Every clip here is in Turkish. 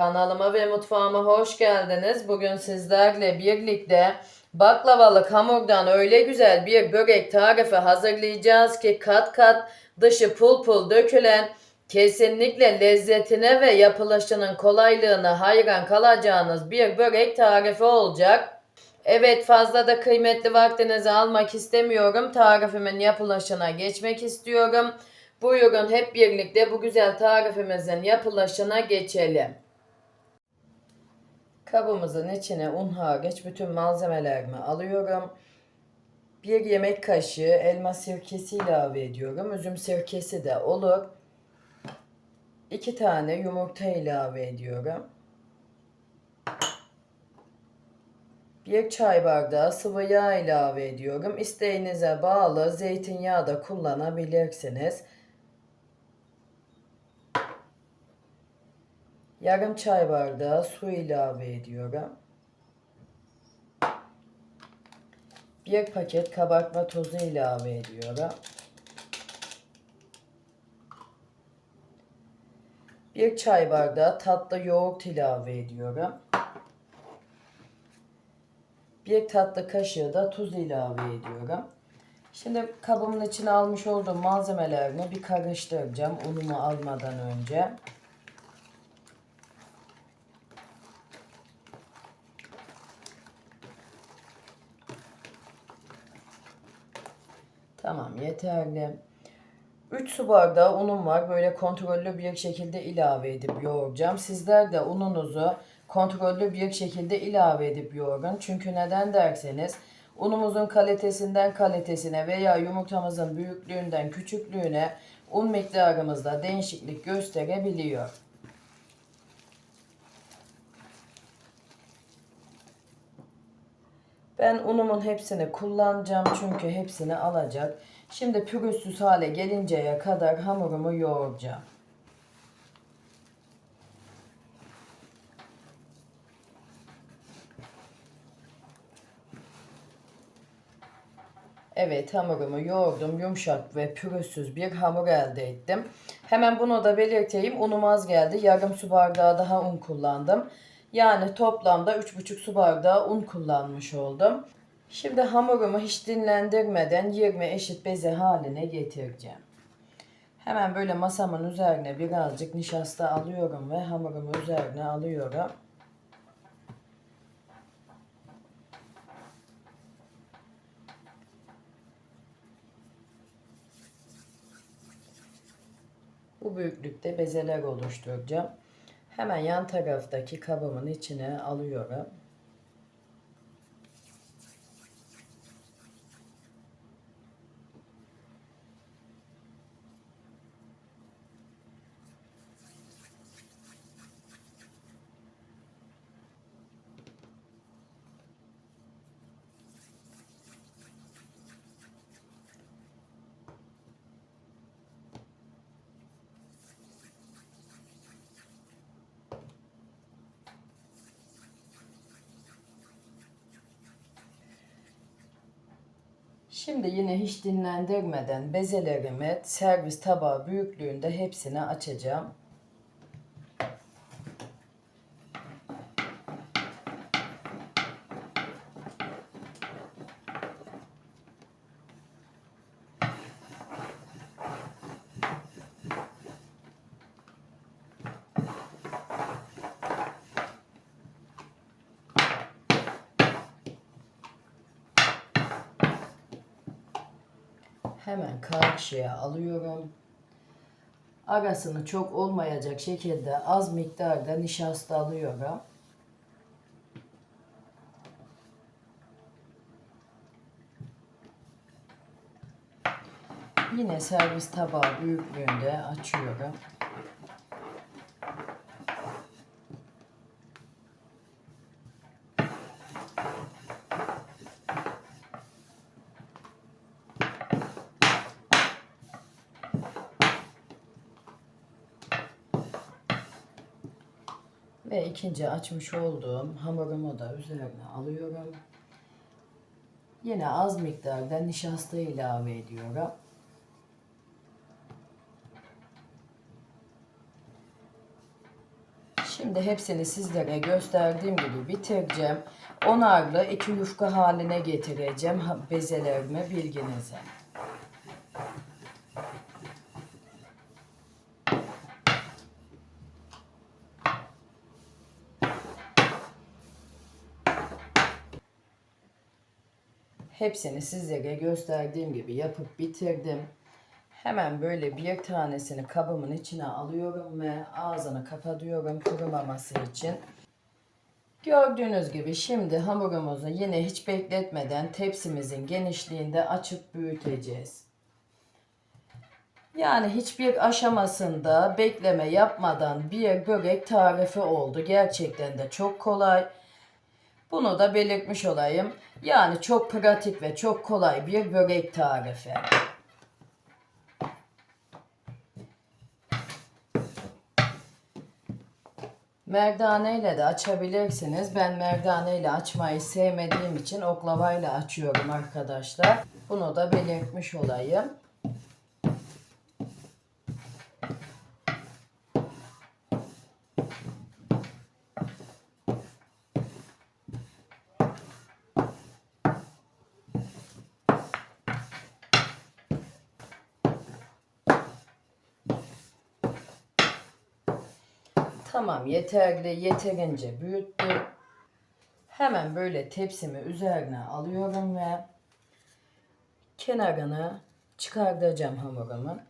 Kanalıma ve mutfağıma hoş geldiniz. Bugün sizlerle birlikte baklavalık hamurdan öyle güzel bir börek tarifi hazırlayacağız ki kat kat dışı pul pul dökülen kesinlikle lezzetine ve yapılışının kolaylığına hayran kalacağınız bir börek tarifi olacak. Evet fazla da kıymetli vaktinizi almak istemiyorum. Tarifimin yapılışına geçmek istiyorum. Buyurun hep birlikte bu güzel tarifimizin yapılışına geçelim. Kabımızın içine un hariç bütün malzemelerimi alıyorum. Bir yemek kaşığı elma sirkesi ilave ediyorum. Üzüm sirkesi de olur. İki tane yumurta ilave ediyorum. Bir çay bardağı sıvı yağ ilave ediyorum. İsteğinize bağlı zeytinyağı da kullanabilirsiniz. Yarım çay bardağı su ilave ediyorum. Bir paket kabartma tozu ilave ediyorum. Bir çay bardağı tatlı yoğurt ilave ediyorum. Bir tatlı kaşığı da tuz ilave ediyorum. Şimdi kabımın içine almış olduğum malzemelerimi bir karıştıracağım unumu almadan önce. Tamam yeterli. 3 su bardağı unum var. Böyle kontrollü bir şekilde ilave edip yoğuracağım. Sizler de ununuzu kontrollü bir şekilde ilave edip yoğurun. Çünkü neden derseniz unumuzun kalitesinden kalitesine veya yumurtamızın büyüklüğünden küçüklüğüne un miktarımızda değişiklik gösterebiliyor. Ben unumun hepsini kullanacağım çünkü hepsini alacak. Şimdi pürüzsüz hale gelinceye kadar hamurumu yoğuracağım. Evet hamurumu yoğurdum. Yumuşak ve pürüzsüz bir hamur elde ettim. Hemen bunu da belirteyim. Unum az geldi. Yarım su bardağı daha un kullandım. Yani toplamda 3,5 su bardağı un kullanmış oldum. Şimdi hamurumu hiç dinlendirmeden 20 eşit beze haline getireceğim. Hemen böyle masamın üzerine birazcık nişasta alıyorum ve hamurumu üzerine alıyorum. Bu büyüklükte bezeler oluşturacağım. Hemen yan taraftaki kabımın içine alıyorum. Şimdi yine hiç dinlendirmeden bezelerimi servis tabağı büyüklüğünde hepsini açacağım. Hemen karşıya alıyorum. Arasını çok olmayacak şekilde az miktarda nişasta alıyorum. Yine servis tabağı büyüklüğünde açıyorum. Ve ikinci açmış olduğum hamurumu da üzerine alıyorum. Yine az miktarda nişasta ilave ediyorum. Şimdi hepsini sizlere gösterdiğim gibi bitireceğim. Onarlı iki yufka haline getireceğim bezelerimi bilginize. Hepsini sizlere gösterdiğim gibi yapıp bitirdim. Hemen böyle bir tanesini kabımın içine alıyorum ve ağzını kapatıyorum kurumaması için. Gördüğünüz gibi şimdi hamurumuzu yine hiç bekletmeden tepsimizin genişliğinde açıp büyüteceğiz. Yani hiçbir aşamasında bekleme yapmadan bir börek tarifi oldu. Gerçekten de çok kolay. Bunu da belirtmiş olayım. Yani çok pratik ve çok kolay bir börek tarifi. Merdane ile de açabilirsiniz. Ben merdane ile açmayı sevmediğim için oklavayla açıyorum arkadaşlar. Bunu da belirtmiş olayım. Tamam yeterli yeterince büyüttüm. Hemen böyle tepsimi üzerine alıyorum ve kenarını çıkartacağım hamurumun.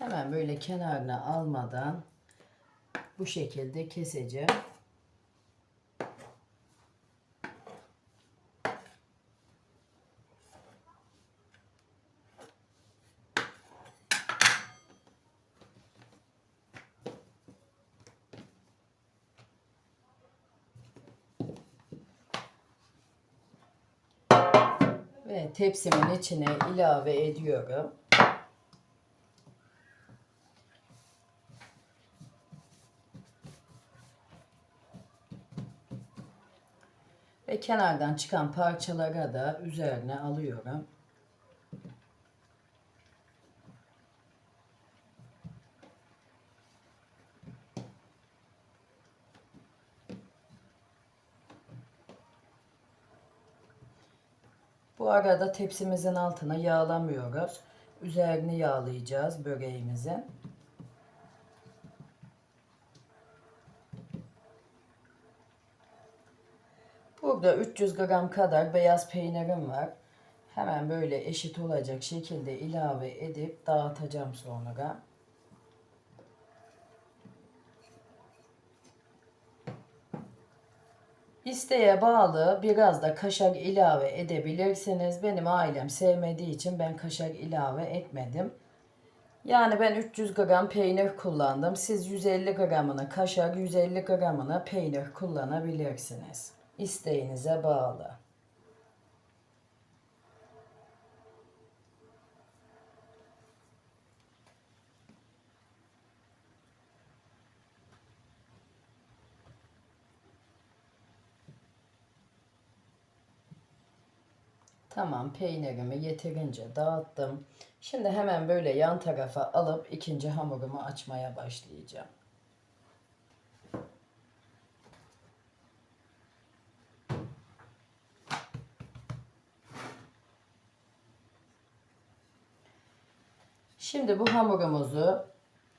Hemen böyle kenarına almadan bu şekilde keseceğim. Ve tepsimin içine ilave ediyorum. Kenardan çıkan parçalara da üzerine alıyorum. Bu arada tepsimizin altına yağlamıyoruz. Üzerini yağlayacağız böreğimizin. Burada 300 gram kadar beyaz peynirim var. Hemen böyle eşit olacak şekilde ilave edip dağıtacağım sonra. İsteğe bağlı biraz da kaşar ilave edebilirsiniz. Benim ailem sevmediği için ben kaşar ilave etmedim. Yani ben 300 gram peynir kullandım. Siz 150 gramını kaşar, 150 gramını peynir kullanabilirsiniz. İsteğinize bağlı. Tamam peynirimi yeterince dağıttım. Şimdi hemen böyle yan tarafa alıp ikinci hamurumu açmaya başlayacağım. Şimdi bu hamurumuzu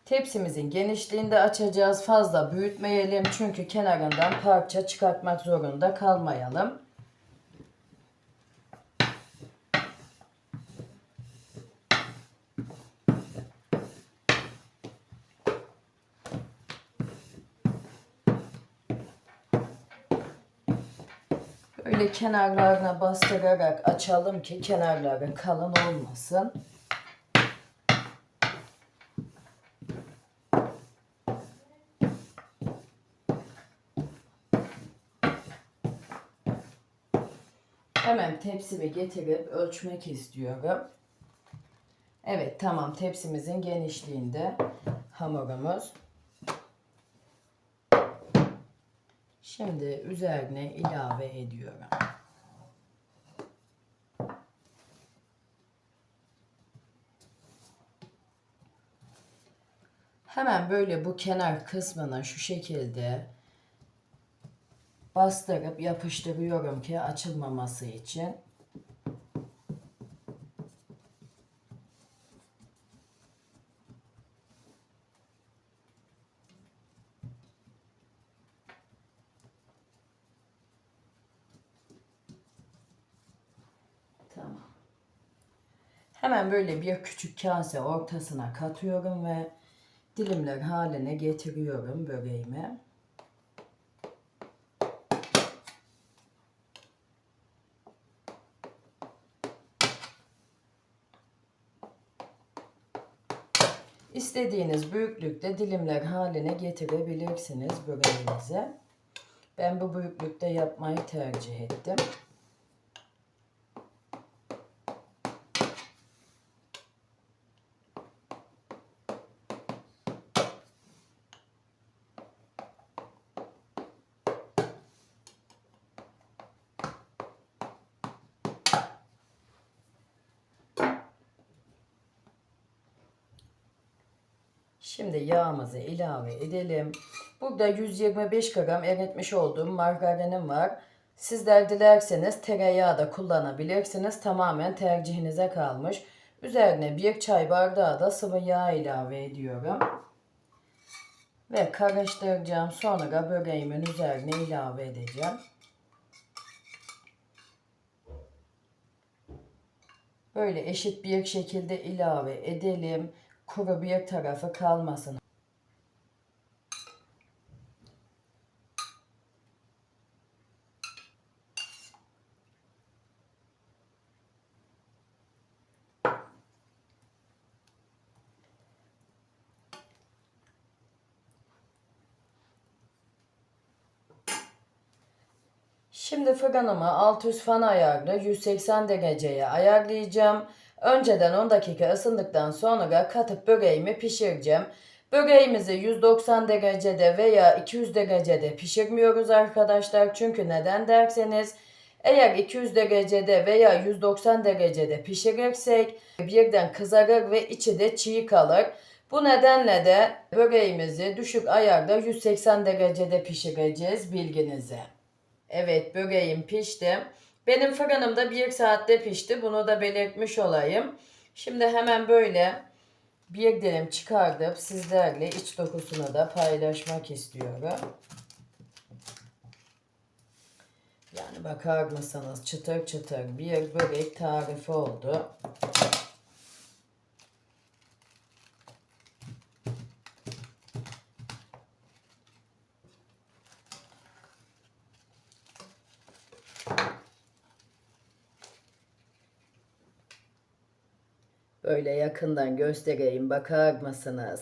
tepsimizin genişliğinde açacağız. Fazla büyütmeyelim çünkü kenarından parça çıkartmak zorunda kalmayalım. Böyle kenarlarına bastırarak açalım ki kenarları kalın olmasın. Hemen tepsimi getirip ölçmek istiyorum. Evet tamam tepsimizin genişliğinde hamurumuz. Şimdi üzerine ilave ediyorum. Hemen böyle bu kenar kısmına şu şekilde bastırıp yapıştırıyorum ki açılmaması için. Tamam. Hemen böyle bir küçük kase ortasına katıyorum ve dilimler haline getiriyorum böreğimi. İstediğiniz büyüklükte dilimler haline getirebilirsiniz böreğinizi. Ben bu büyüklükte yapmayı tercih ettim. Şimdi yağımızı ilave edelim. Burada 125 gram eritmiş olduğum margarinim var. Sizler dilerseniz tereyağı da kullanabilirsiniz. Tamamen tercihinize kalmış. Üzerine bir çay bardağı da sıvı yağ ilave ediyorum. Ve karıştıracağım. Sonra böreğimin üzerine ilave edeceğim. Böyle eşit bir şekilde ilave edelim kuru bir tarafı kalmasın. Şimdi fırınımı alt üst fan ayarlı 180 dereceye ayarlayacağım. Önceden 10 dakika ısındıktan sonra katıp böreğimi pişireceğim. Böreğimizi 190 derecede veya 200 derecede pişirmiyoruz arkadaşlar. Çünkü neden derseniz eğer 200 derecede veya 190 derecede pişirirsek birden kızarır ve içi de çiğ kalır. Bu nedenle de böreğimizi düşük ayarda 180 derecede pişireceğiz bilginize. Evet böreğim pişti. Benim fırınımda bir saatte pişti. Bunu da belirtmiş olayım. Şimdi hemen böyle bir dilim çıkardıp sizlerle iç dokusunu da paylaşmak istiyorum. Yani bakar mısınız çıtır çıtır bir börek tarifi oldu. Böyle yakından göstereyim bakar mısınız?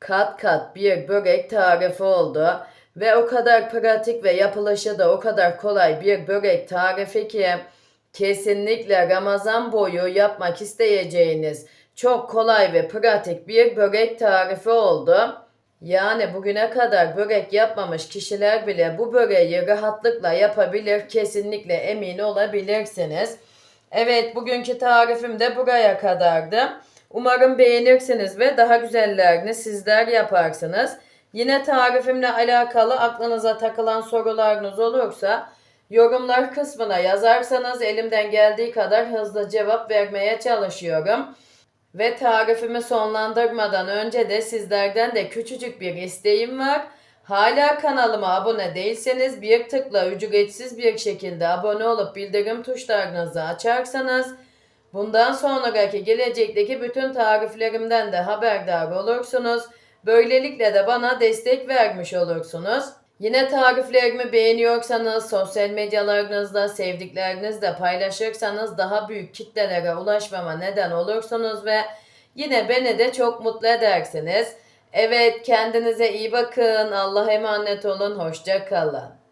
Kat kat bir börek tarifi oldu ve o kadar pratik ve yapılışı da o kadar kolay bir börek tarifi ki kesinlikle Ramazan boyu yapmak isteyeceğiniz çok kolay ve pratik bir börek tarifi oldu. Yani bugüne kadar börek yapmamış kişiler bile bu böreği rahatlıkla yapabilir, kesinlikle emin olabilirsiniz. Evet bugünkü tarifim de buraya kadardı. Umarım beğenirsiniz ve daha güzellerini sizler yaparsınız. Yine tarifimle alakalı aklınıza takılan sorularınız olursa yorumlar kısmına yazarsanız elimden geldiği kadar hızlı cevap vermeye çalışıyorum. Ve tarifimi sonlandırmadan önce de sizlerden de küçücük bir isteğim var. Hala kanalıma abone değilseniz bir tıkla ücretsiz bir şekilde abone olup bildirim tuşlarınızı açarsanız bundan sonraki gelecekteki bütün tariflerimden de haberdar olursunuz. Böylelikle de bana destek vermiş olursunuz. Yine tariflerimi beğeniyorsanız sosyal medyalarınızda sevdiklerinizle paylaşırsanız daha büyük kitlelere ulaşmama neden olursunuz ve yine beni de çok mutlu edersiniz. Evet kendinize iyi bakın. Allah'a emanet olun. Hoşça kalın.